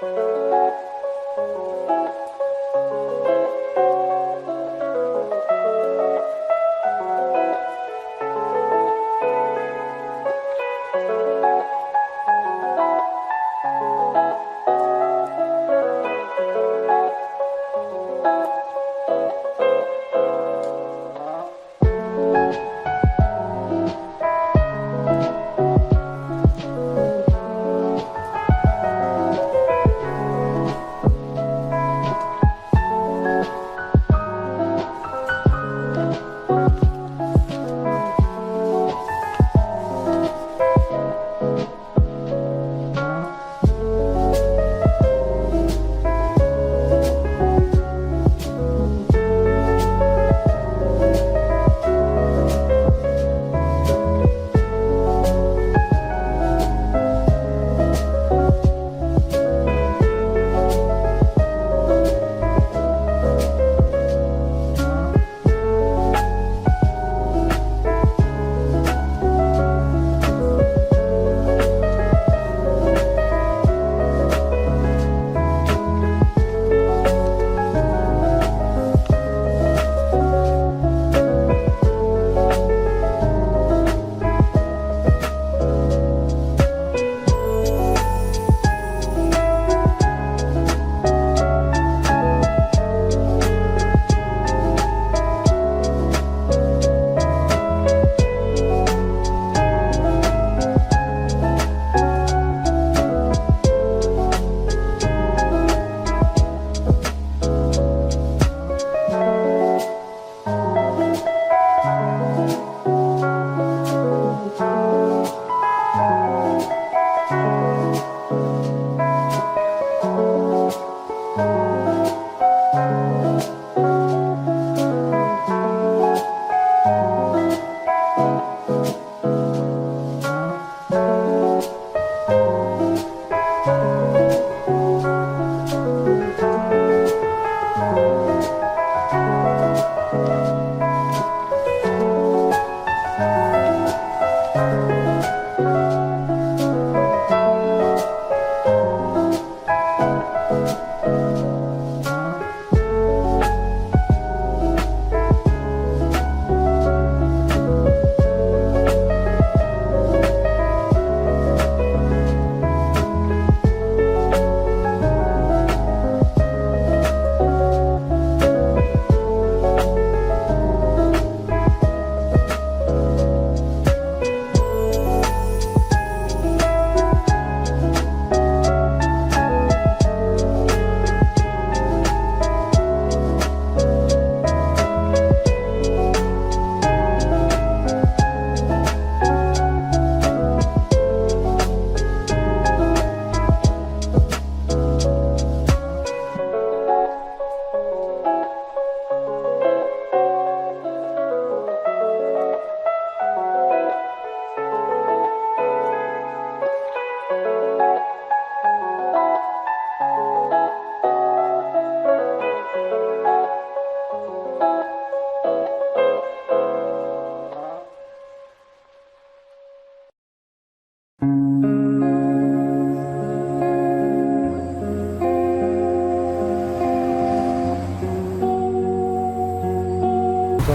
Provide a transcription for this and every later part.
ช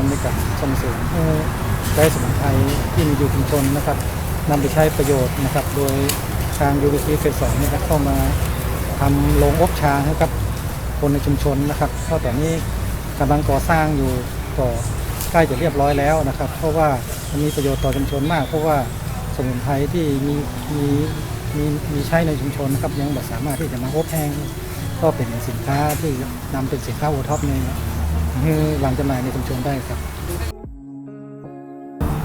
นในการส่งเสริมให้ได้สมุนไพรที่มีอยู่ชุมชนนะครับนำไปใช้ประโยชน์นะครับ โดยทางยูริซีเฟสสองนะครับเข้ามาทำโรงอบชาให้กับคนในชุมชนนะครับก็ตอนนี้กำลังก่อสร้างอยู่ก็ใกล้จะเรียบร้อยแล้วนะครับ เพราะว่ามันมีประโยชน์ต่อชุมชนมาก เพราะว่าสมุนไพรที่มีมีมีมีใช้ในชุมชนนะครับยังแบบสามารถที่จะมาอบแห้งก็เป็นสินค้าที่นำเป็นสินค้าโอท็อปใน ให้วางจำหน่ายในชุมชนได้ครับ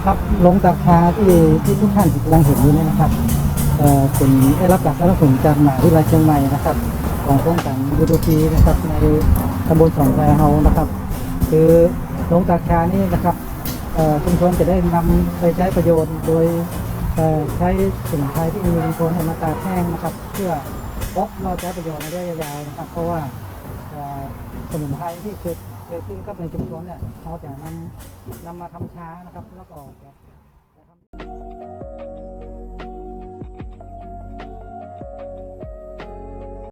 ครับลงตาคาที่ที่ทุกท่านกำลังเห็นอยู่นี่นะครับเอ่อเป็นได้รับการสนับสนุนจากมหาวิทยาลัยเชียงใหม่นะครับ ของโครงการยูโดพีนะครับในตำบลสองแควเฮานะครับ คือลงตาคานี่นะครับเอ่อชุมชนจะได้นำไปใช้ประโยชน์โดยเอ่อใช้สมุนไพรที่มีชุมชนให้มาตากแห้งนะครับ เพื่อพบเราใช้ประโยชน์ในระยะยาวนะครับ เพราะว่าเอ่อสมุนไพรที่เกิด เกิดขึ้นก็เป็นชุมชนเนี่ยเอาจะนำนำมาทำช้านะครับแล้วก็